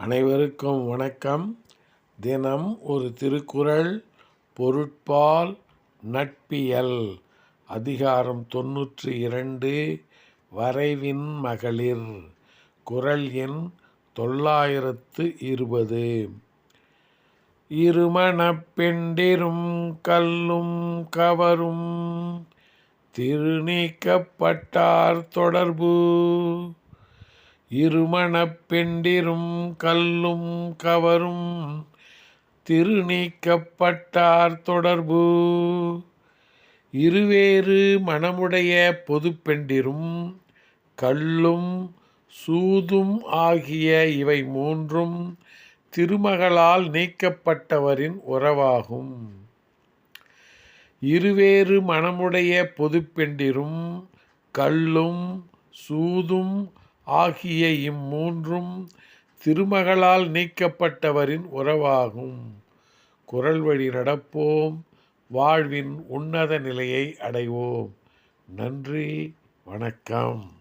அனைவருக்கும் வணக்கம். தினம் ஒரு திருக்குறள் பொருட்பால் நட்பியல். அதிகாரம் தொன்னூற்றி இரண்டு வரைவின் மகளிர். குரல் எண் தொள்ளாயிரத்து இருபது. இருமணப்பெண்டிரும் கல்லும் கவரும் திருநீக்கப்பட்டார் தொடர்பு. இருமணப் பெண்டிரும் கல்லும் கவரும் திருநீக்கப்பட்டார் தொடர்பு. இருவேறு மனமுடைய பொதுப்பெண்டிரும் கல்லும் சூதும் ஆகிய இவை மூன்றும் திருமகளால் நீக்கப்பட்டவரின் உறவாகும். இருவேறு மனமுடைய பொதுப்பெண்டிரும் கல்லும் சூதும் ஆகிய இம்மூன்றும் திருமகளால் நீக்கப்பட்டவரின் உறவாகும். குரல் வழி நடப்போம். வாழ்வின் உன்னத நிலையை அடைவோம். நன்றி. வணக்கம்.